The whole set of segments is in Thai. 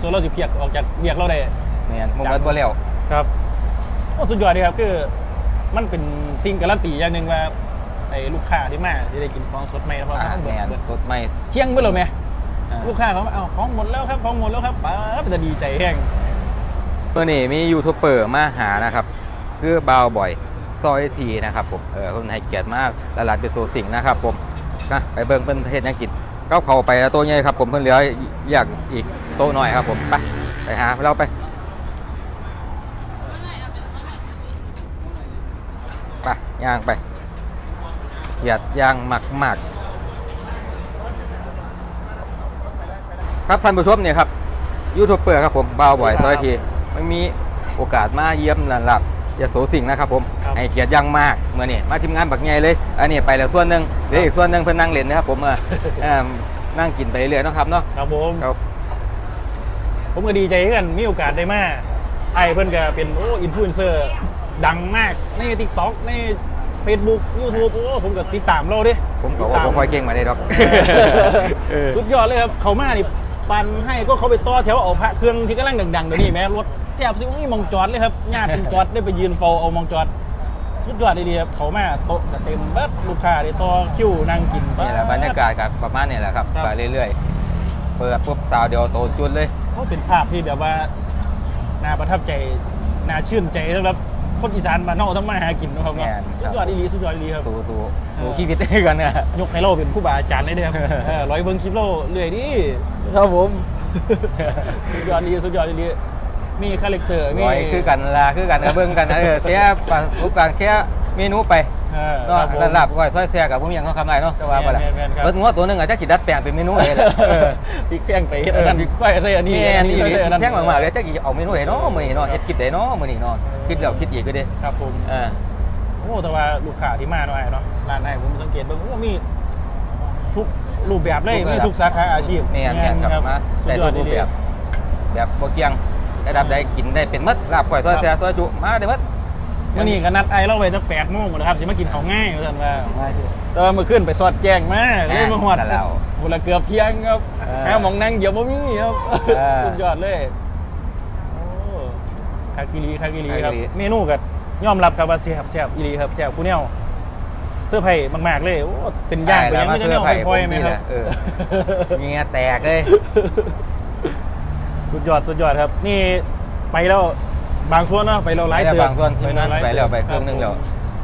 โซโล่สิเพียกออกจากเวียกเราได้ แม่นบ่เบิดบ่แล้วครับโอ้สุดยอดดีครับคือมันเป็นสิ่งการันตีอย่างหนึ่งว่าไอ้ลูกค้าที่มาที่ได้กินของสดใหม่แล้วเพราะอ่าเขาเบิแม่ดนเบิดสดใหม่เที่ยงไปเลยไหมอ่าลูกค้าเขามาเอาของหมดแล้วครับของหมดแล้วครับป้าบจะดีใจแห้งเมื่อนี้มียูทูบเบอร์มาหานะครับ คือบ่าวบ่อยซอยทีนะครับผมเออคนให้เกียรติมากละลานเป็นโซสิงนะครับผมนะไปเบิ่งเพิ่นเฮ็ดหยังกิน ก้าเข้าไปแล้วโต๊ะใหญ่ครับผมเพิ่นเหลืออยากอีกโต๊ะหน่อยครับผมไปไปหาเราไปไปย่างไปเกียดย่างหมักหมักครับท่านผู้ชมเนี่ยครับยูทูบเบอร์ครับผมบ่าวบ่อยซอยทีไม่มีโอกาสมาเยี่ยมหลานหลับอย่าโสสิ่งนะครับผม ให้เกียรติอยังมากเมื่อนี่มาทีมงานบักใหญ่เลย อันนี้ไปแล้วส่วนหนึ่งเดี๋ยวอีกส่วนหนึ่งเพิ่นนั่งเล่นนะครับผมเออเอิ่มนั่งกินไปเรื่อยๆเนาะครับเนาะครับผมครับผมก็ดีใจที่กันมีโอกาสได้มาไอ้เพื่อนก็เป็นโอ้อินฟลูเอนเซอร์ดังมากใน t ิ k t o k ใน Facebook YouTube โอ้ผมก็ติดตามเราดิผมก็ว่าผมค่อยเก่งมาได้ดอกเออสุดยอดเลยครับเขามานี่ปันให้ก็เขาไปต่อแถวเอาพระเครื่องที่กำลังดังๆเดี๋ยวนี้แม้รถแทบซิมีมองจอดเลยครับญาติเป็นจอดได้ไปยืนเฝ้าเอามองจอด สุดยอดดีๆครับเขามาโต๊ะก็เต็มเบิดลูกค้าได้ต่อคิวนั่งกินนี่แหละบรรยากาศกับประมาณนี้แหละครับครับ ไปเรื่อยๆ เปิดปุ๊บสาวเดียวโตจุดเลยเขาเป็นภาพที่แบบว่าน่าประทับใจน่าชื่นใจสำหรับคนอีสานมานนอกต้องมาหากินนะครับเนาะแม่นครับ สุดยอดดีๆสุดยอดดีๆครับ สู้สู้เออ สู้ชีวิตด้วยกันเนี่ยยกให้เราเป็นผู้บาอาจารย์เลยเด้อครับ เออร้อยเบิ้งคลิปเราเรื่อยดิครับผม สุดยอดดีสุดยอดดี มีคาแรคเตอร์มีร้อยคือกันละคือกันนะเบิ่งกันนะเออแค่ประสบการณ์แค่เมนูไปเออเนาะครับผมแต่ลาบก้อยซอยแซ่กับผมยังเนาะคำไรเนาะแต่ว่าบ่ล่ะแม่นๆครับรถงัวตัวหนึงอาจจะคิดดัดแปลงเป็นเมนูอะไรล่ะเออพริกแป้งไปเฮ็ดอันนั้นเออใส่ใส่อันนี้นี่อันนี่นี้นี่ใส่อันนั้นแท่งมากๆเลยจักสิเอาเมนูไหนเนาะมื้อนี้เนาะเฮ็ดคลิปไหนเนาะมื้อนี้เนาะคิดแล้วคิดอีกก็เด้ครับผมเออโอ้แต่ว่าลูกค้าที่มาหน่อยเนาะร้านไหนผมสังเกตเบิ่งโอ้มีทุกรูปแบบเลยมีทุกสาขาอาชีพแม่นแม่นครับมาสุได้ดยอทุดกรูปดีแบบแบบบ่เกี่ยง ได้รับได้กินได้เป็นหมดลาบก้อยซอยแซ่ซอยจุมาได้หมดมื่อนี้ก็นัดไอ้เราไว้ตั้งแปดโมงนะครับสิมากินข้าวง่ายเหมือนกันว่าแต่ว่าเมื่อคืนไปสอดแจ้งมาเลยมาหอดนั่นแล้วบุละเกือบเที่ยงครับเออหาหมองนั่งเดี๋ยวบ่มีครับเออสุดยอดเลยโอ้คากิรีคากิรีครับคากิริเมนูก็ยอมรับครับว่าแซ่บแซ่บอีหลีครับแซ่บกูแนวเสื้อร์ไผ่มากๆเลยโอ้เป็นย่างได้ไปแล้วยังมาไม่ได้เสื้อแนวไผ่ไฟผมๆไหมนี่คแหรับละเออเงียแตกเลย สุดยอดสุดยอดครับ นี่ไปแล้วบางส่วนเนาะไปเราไลไปฟ์แล้วเตือนบางส่วนทีมงานหาไปแล้วไปคเครื่องหนึงแล้ว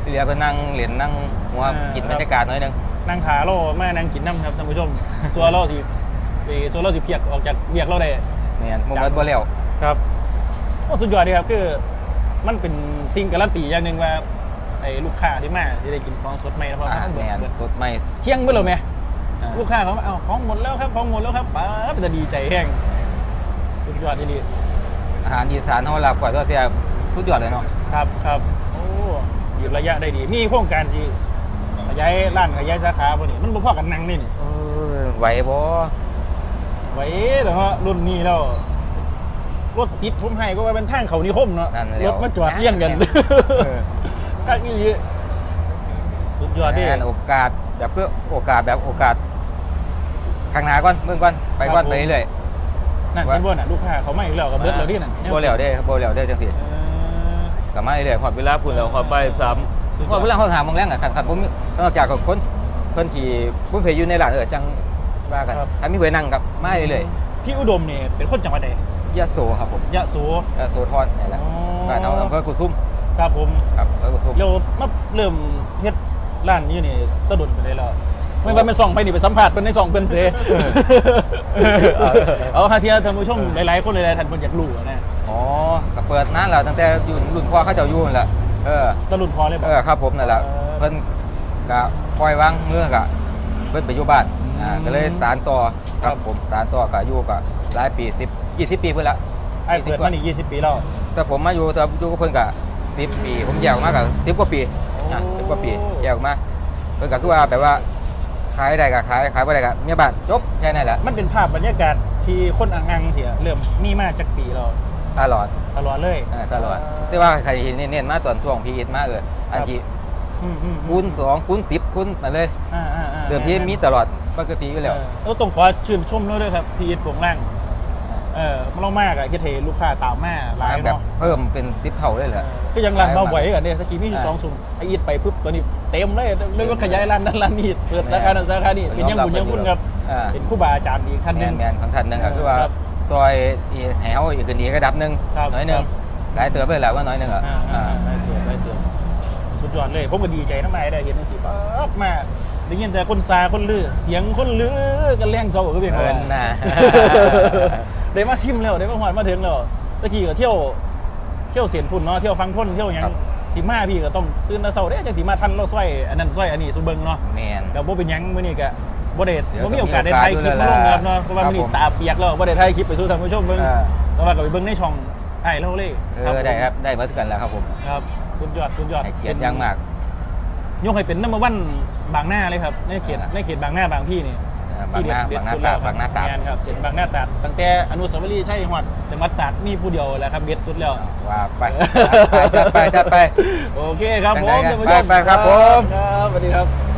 ที่เหลือก็นั่งเหรียญนั่งหัวอ่ากิกินบรรยากาศหน่อยหนึงนั่งขาเราแม่นั่งกินน้ำครับท่านผู้ชมส่วนเราสิไปส่วนเราสิเพียกออกจากเวียกเราได้เนี่ยมุมเบิดบ่แล้วครับโอ้สุดยอดดีครับคือมันเป็นสิ่งการันตีอย่างหนึ่งว่าไอ้ลูกค้าที่มาที่ได้กินของสดใหม่แล้วเพราะอ่าเขาเบิแม่ดนเบิดสดใหม่เที่ยงไปเลยไหมอ่าลูกค้าเขามาเอาของหมดแล้วครับของหมดแล้วครับป้าบจะดีใจแห้ง สุดยอดดีอาหารอีสานเฮาลาบก้อยซอยแซ่สุดยอดเลยเนาะครับครับโอ้ยืดระยะได้ดี มีโครงการที่ขยายร้านขยายสาขาพวกนี้มันบ่พอกันนั่งนี่นี่เออไหวบ่ไว้แต่ว่ารุ่นนี้แล้วรถติดทุ่มให้ก็ว่าเป็นทางเขานิคมเนาะนั่นแหรล้วถมาจอดเลี่ยงกันเออก็อีหลีสุดยอดดิแม่นโอกาสแบบเพื่อโอกาสแบบโอกาสข้างหน้าก่อนเบิ่งก่อนไปก่อนไปเรื่อย นั่นว่าเป็นบ่น่ะลูกค้าเขาไม่อีกแล้วกับเบิร์ดแล้วดินั่นบ่แล้วเด้บ่แล้วเด้จังซี่เออก็มาเรื่อยๆฮอดเวลาพุ่นแล้วฮอดบ่ายสามสุดยอดฮอดเวลาเฮาหาโมงแรงอะคันคันผมนอกจากกับคนเพิ่นที่ผู้เพยอยู่ในร้านเออจังว่ากันถ้ามีเพิ่นนั่งกับมาเรื่อยพี่อุดมเนี่ยเป็นคนจังหวัดใดๆยะโสครับผมยะโสยะโสธรนี่แหละอ๋อบ้านเฮาอำเภอกุสุมครับผมครับอำเภอกุสุมเรามาเริ่มเฮ็ดร้านนี้นี่ตะดุนไปเลยแล้ว ไม่ว่าเป็นส่องไปนี่ไปสัมผัสเป็นในส่องเป็นเสเอาฮาเทียท่านผู้ชมหลายๆคนหลายๆท่านคนอยากรู้อะนะอ๋อก็เปิดนานแล้วตั้งแต่อยู่รุ่นพ่อเขาเจ้าอยู่นั่นแหละเออตะลุนพอเลยบอเอก อครับผมนั่นแหละเออเพิ่นก็ปล่อยวางเมื่อกะเพิ่นไปอยู่บ้านอ่าอืมก็เลยสารต่อคครัรับ บผมสารต่อก็อยู่ก็หลายปี10 20 ปีเพิ่นละ ไอ้เปิดมานี่ 20 ปีแล้ว แต่ผมมาอยู่แต่อยู่กับเพิ่นก็10 ปี ผมแยกออกมาก็10กว่าปีอะ10กว่าปีแยกออกมาเพิ่นก็คือว่าแบบว่า ขายได้ก็ขายขายบ่ได้ก็เมียบ้านจบแค่นั้นแหละมันเป็นภาพบรรยากาศที่คนอ่างงังเสียเริ่มมีมาจากปีเราตลอดตลอดเลยเออตลอดแต่ว่าใครเห็นเน้นๆมาตอนช่วงพีเอสมาเอออันที่อืมอืมคูณ2คูณ10คูณมาเลยอ่าอ่าอ่าเดิมที่มีตลอดปกติอยู่แล้วเออต้องขอชื่นชมด้วยด้วยครับพี่อิทโปร่งล่าง เออมันลงมากอะคิดเทลูกค้าตามมาหลายแบบเนาะเพิ่มเป็นซิปเท่าเลยเหรอก็ยังร้านเบาไหวกันเนี่ยตะกี้มีอยู่อ่าสองสุ่มไออีทไปปุ๊บตอนนี้เต็มเลยเรียกว่าขยายร้านนั้นร้านนี้เปิดสาขานั้นสาขานี้เป็นยังบุญยังบุญครับอ่าเป็นครู่บาอาจารย์อีกท่านหแมนึนงแมนของท่านหนึงก็คือว่าครับซอยอีแถวอีกขึ้นอีกระดับหนึ่งครับน้อยหนึ่งครับหลายเติบเลยแหละว่าน้อยหนึ่งเหรออ่าอ่าอ่าได้เตือนได้เตือนสุดยอดเลยผมก็ดีใจน้ำลายได้เห็นจังสิปั๊บมาได้ยินแต่คนซาคนลือเสียงคนลือกันแรงเศร้าก็เป็นเอินนะ ได้มาชิมแล้วได้มาหวานมาถึงแล้วตะกี้ก็เที่ยวเที่ยวเสียนพุ่นเนาะเที่ยวฟังพ่นเที่ยวหยังครับสิมาพี่ก็ต้องตื่นแต่เช้าเด้จังสิมาทันเราสร้อยอันนั้นสร้อยอันนี้สุเบิงเนาะแมนแต่บ่เป็นหยังมื้อนี้ก็บ่ได้เดี๋ยวบ่มีโอกาสได้ถ่ายคลิปมีมาโอกาสลงครับเนาะเพราะว่าครับมื้อนี้ผมตาเปียกแล้วบ่ได้ถ่ายคลิปไปสู่ท่านผู้ชมเบิ่งอ่าแต่ว่าก็ไปเบิ่งในช่องไอ้เล่าเลยเออได้ครับได้มาถึงกันแล้วครับผมครับสุดยอดสุดยอดให้เกียรติอยังมากยกให้เป็นนัมเบอร์วันบางหน้าเลยครับในเขตอ่าในเขตบางหน้าบางพี่นี่อ่า บางหน้าที่เด็ดบางหน้าสุดแล้วตราดบางหน้าตราดแม่นครับเส้นบางหน้าตราดตั้งแต่อนุสาวรีย์ชัยฮอดจังหวัดตราดมีผู้เดียวแหละครับเด็ดสุดแล้วว่าไปจัดไปจัดไปโอเคครับผมได้ๆท่านผู้ชมไปๆครับผมครับสวัสดีครับ